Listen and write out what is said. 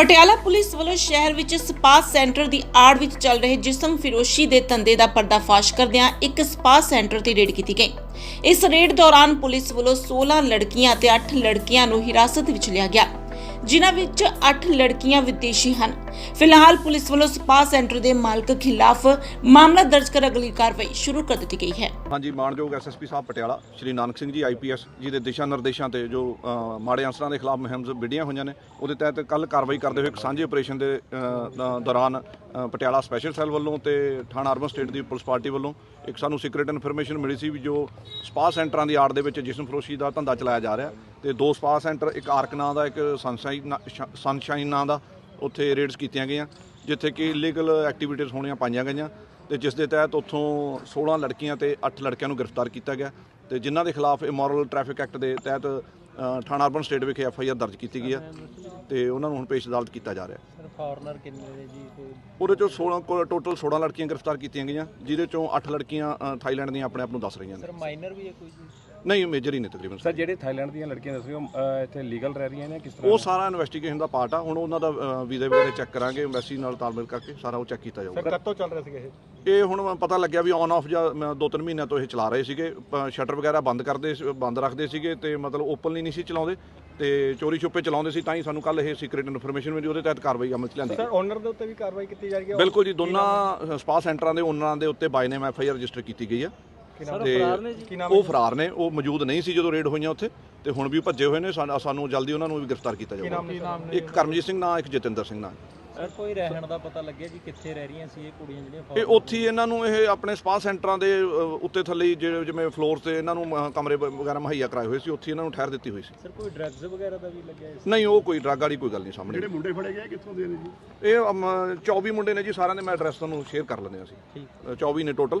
Patiala police ਵੱਲੋਂ ਸ਼ਹਿਰ ਵਿੱਚ ਸਪਾ ਸੈਂਟਰ ਦੀ ਆੜ ਵਿੱਚ ਚੱਲ ਰਹੇ ਜਿਸਮ ਫਿਰੋਸ਼ੀ ਦੇ ਧੰਦੇ ਦਾ ਪਰਦਾਫਾਸ਼ ਕਰਦਿਆਂ ਇੱਕ ਸਪਾ ਸੈਂਟਰ ਤੇ ਰੇਡ ਕੀਤੀ ਗਈ। ਇਸ ਰੇਡ ਦੌਰਾਨ ਪੁਲਿਸ ਵੱਲੋਂ 16 ਲੜਕੀਆਂ ਅਤੇ 8 ਲੜਕੀਆਂ ਨੂੰ ਹਿਰਾਸਤ ਵਿੱਚ ਲਿਆ ਗਿਆ, ਜਿਨ੍ਹਾਂ ਵਿੱਚ 8 ਲੜਕੀਆਂ ਵਿਦੇਸ਼ੀ ਹਨ। ਫਿਲਹਾਲ ਪੁਲਿਸ ਵੱਲੋਂ ਸਪਾ ਸੈਂਟਰ ਦੇ ਮਾਲਕ ਖਿਲਾਫ ਮਾਮਲਾ ਦਰਜ ਕਰ ਅਗਲੀ ਕਾਰਵਾਈ ਸ਼ੁਰੂ ਕਰ ਦਿੱਤੀ ਗਈ ਹੈ। ਹਾਂਜੀ ਮਾਨਯੋਗ ਐਸਐਸਪੀ ਸਾਹਿਬ ਪਟਿਆਲਾ ਸ਼੍ਰੀ ਨਾਨਕ ਸਿੰਘ ਜੀ ਆਈਪੀਐਸ ਜੀ ਦੇ ਦਿਸ਼ਾ ਨਿਰਦੇਸ਼ਾਂ ਤੇ ਜੋ ਅ, ਮਾੜੇ ਅਨਸਰਾਂ ਦੇ ਖਿਲਾਫ ਮੁਹਿੰਮ ਵਿੱਢੀਆਂ ਹੋਈਆਂ ਨੇ ਉਹਦੇ ਤਹਿਤ ਕੱਲ ਕਾਰਵਾਈ ਕਰਦੇ ਹੋਏ ਇੱਕ ਸਾਂਝੇ ਆਪਰੇਸ਼ਨ ਦੇ ਅ, ਦ- ਦੌਰਾਨ ਅ, ਪਟਿਆਲਾ ਸਪੈਸ਼ਲ ਸੈੱਲ ਵੱਲੋਂ ਤੇ ਥਾਣਾ ਅਰਬਨ ਸਟੇਟ ਦੀ ਪੁਲਿਸ ਪਾਰਟੀ ਵੱਲੋਂ ਇੱਕ ਸਾਨੂੰ ਸੀਕ੍ਰੀਟ ਇਨਫੋਰਮੇਸ਼ਨ ਮਿਲੀ ਸੀ ਵੀ ਜੋ ਸਪਾ ਸੈਂਟਰਾਂ ਦੀ ਆੜ ਦੇ ਵਿੱਚ ਜਿਸਮ ਫਰੋਸ਼ੀ ਦਾ ਧੰਦਾ ਚਲਾਇਆ ਜਾ ਰਿਹਾ ਤੇ ਦੋ ਸਪਾ ਸੈਂਟਰ ਇੱਕ ਆਰਕ ਨਾਂ ਦਾ ਇੱਕ ਸਨਸ਼ਾਈਨ ਨਾਂ- ਸ਼- ਸਨਸ਼ਾਈਨ ਨਾਂ ਦਾ ਉੱਥੇ ਰੇਡਸ ਕੀਤੀਆਂ ਗਈਆਂ ਜਿੱਥੇ ਕਿ ਇਲੀਗਲ ਐਕਟੀਵਿਟੀਜ਼ ਹੋਣੀਆਂ ਪਾਈਆਂ ਗਈਆਂ ਤੇ ਜਿਸ ਦੇ ਤਹਿਤ ਉੱਥੋਂ 16 ਲੜਕੀਆਂ ਤੇ 8 ਲੜਕਿਆਂ ਨੂੰ ਗ੍ਰਿਫਤਾਰ ਕੀਤਾ ਗਿਆ ਤੇ ਜਿਨ੍ਹਾਂ ਦੇ ਖਿਲਾਫ ਇਮੋਰਲ ਟ੍ਰੈਫਿਕ ਐਕਟ ਦੇ ਤਹਿਤ ਥਾਣਾ ਅਰਬਨ ਸਟੇਟ ਵਿਖੇ ਐਫ ਆਈ ਆਰ ਦਰਜ ਕੀਤੀ ਗਈ ਹੈ ਤੇ ਉਹਨਾਂ ਨੂੰ ਹੁਣ ਪੇਸ਼ ਅਦਾਲਤ ਕੀਤਾ ਜਾ ਰਿਹਾ ਸਰ ਫੋਰਨਰ ਕਿੰਨੇ ਨੇ ਜੀ? ਉਹਦੇ ਚੋਂ 16 ਟੋਟਲ 16 ਲੜਕੀਆਂ ਗ੍ਰਿਫਤਾਰ ਕੀਤੀਆਂ ਗਈਆਂ ਜਿਹਦੇ ਚੋਂ 8 ਲੜਕੀਆਂ ਥਾਈਲੈਂਡ ਦੀਆਂ ਆਪਣੇ ਆਪ ਨੂੰ ਦੱਸ ਰਹੀਆਂ ਨੇ। ਸਰ ਮਾਈਨਰ ਵੀ ਹੈ ਕੋਈ ਜੀ? ਨਹੀਂ ਮੇਜਰ ਹੀ ਨੇ ਤਕਰੀਬਨ ਸਰ ਜਿਹੜੇ ਥਾਈਲੈਂਡ ਦੀਆਂ ਲੜਕੀਆਂ ਦੱਸ ਰਹੇ ਹੋ ਅਹ, ਇੱਥੇ ਲੀਗਲ ਰਹਿ ਰਹੀਆਂ ਨੇ ਕਿਸ ਤਰ੍ਹਾਂ? ਉਹ ਸਾਰਾ ਇਨਵੈਸਟੀਗੇਸ਼ਨ ਦਾ ਪਾਰਟ ਆ। ਹੁਣ ਉਹਨਾਂ ਦਾ ਵੀਜ਼ੇ ਵਗੈਰਾ ਚੈੱਕ ਕਰਾਂਗੇ ਐਮਬੈਸੀ ਨਾਲ ਤਾਲਮੇਲ ਕਰਕੇ ਸਾਰਾ ਉਹ ਚੈੱਕ ਕੀਤਾ ਜਾਊਗਾ। ਕਦੋਂ ਚੱਲ ਰਿਹਾ ਸੀਗਾ ਇਹ? ਇਹ ਹੁਣ ਪਤਾ ਲੱਗਿਆ ਵੀ ਔਨ ਆਫ ਜਾਂ ਮ- ਦੋ ਤਿੰਨ ਮਹੀਨਿਆਂ ਤੋਂ ਇਹ ਚਲਾ ਰਹੇ ਸੀਗੇ। ਸ਼ਟਰ ਵਗੈਰਾ ਬੰਦ ਕਰਦੇ ਸੀ- ਬੰਦ ਰੱਖਦੇ ਸੀਗੇ ਤੇ ਮਤਲਬ ਓਪਨਲੀ ਨਹੀਂ ਸੀ ਚਲਾਉਂਦੇ ਤੇ ਚੋਰੀ ਛੁਪੇ ਚਲਾਉਂਦੇ ਸੀ ਤਾਂ ਹੀ ਸਾਨੂੰ ਕੱਲ ਇਹ ਸੀਕ੍ਰੀਟ ਇਨਫੋਰਮੇਸ਼ਨ ਮਿਲੀ ਉਹਦੇ ਤਹਿਤ ਕਾਰਵਾਈ ਅਮਲ ਚ ਲਿਆਂਦੀ ਸਰ ਓਨਰ ਦੇ ਉੱਤੇ ਵੀ ਕਾਰਵਾਈ ਕੀਤੀ ਜਾ ਰਹੀ ਹੈ? ਬਿਲਕੁਲ ਜੀ ਦੋਨਾਂ ਸਪਾ ਸੈਂਟਰਾਂ ਦੇ ਓਨਰਾਂ ਦੇ ਉੱਤੇ by name F I R register ਕੀਤੀ ਗਈ ਆ ਤੇ ਉਹ ਫਰਾਰ ਨੇ ਉਹ ਮੌਜੂਦ ਨਹੀਂ ਸੀ ਜਦੋਂ ਰੇਡ ਹੋਈਆਂ ਉੱਥੇ ਤੇ ਹੁਣ ਵੀ ਭੱਜੇ ਹੋਏ ਨੇ ਸਾਨੂੰ ਸਾਨੂੰ ਜਲਦੀ ਉਹਨਾਂ ਨੂੰ ਵੀ ਗ੍ਰਿਫਤਾਰ ਕੀਤਾ ਜਾਊਗਾ। ਇੱਕ ਕਰਮਜੀਤ ਸਿੰਘ ਨਾਂ ਇੱਕ ਜਤਿੰਦਰ ਸਿੰਘ ਨਾਂ। ਸਰ ਕੋਈ ਰਹਿਣ ਦਾ ਪਤਾ ਲੱਗਿਆ ਜੀ ਕਿੱਥੇ ਰਹਿ ਰਹੀਆਂ ਸੀ ਇਹ ਕੁੜੀਆਂ ਜਿਹੜੀਆਂ ਇਹ ਉੱਥੇ ਹੀ ਇਹਨਾਂ ਨੂੰ ਇਹ ਆਪਣੇ ਸਪਾ ਸੈਂਟਰਾਂ ਦੇ ਅ, ਉੱਤੇ ਥੱਲੇ ਹੀ ਜਿਹੜੇ ਜਿਵੇਂ ਫਲੋਰ ਤੇ ਇਹਨਾਂ ਨੂੰ ਅ, ਕਮਰੇ ਵ- ਵਗੈਰਾ ਮੁਹੱਈਆ ਕਰਾਏ ਹੋਏ ਸੀ ਉੱਥੇ ਇਹਨਾਂ ਨੂੰ ਠਹਿਰ ਦਿੱਤੀ ਹੋਈ ਸੀ। ਸਰ ਕੋਈ ਡਰੱਗਸ ਵਗੈਰਾ ਦਾ ਵੀ ਲੱਗਿਆ ਇਸ? ਨਹੀਂ ਉਹ ਕੋਈ ਡਰੱਗ ਵਾਲੀ ਕੋਈ ਗੱਲ ਨਹੀਂ ਸਾਹਮਣੇ। ਜਿਹੜੇ ਮੁੰਡੇ ਫੜੇ ਗਏ ਕਿੱਥੋਂ ਦੇ ਨੇ ਜੀ? ਇਹ ਅਮ, 24 ਮੁੰਡੇ ਨੇ ਜੀ ਸਾਰਿਆਂ ਦੇ ਮੈਂ ਐਡਰੈਸ ਤੁਹਾਨੂੰ ਸ਼ੇਅਰ ਕਰ ਲੈਂਦੇ ਹਾਂ ਅਸੀਂ। ਠੀਕ। ਅ, 24 ਨੇ ਟੋਟਲ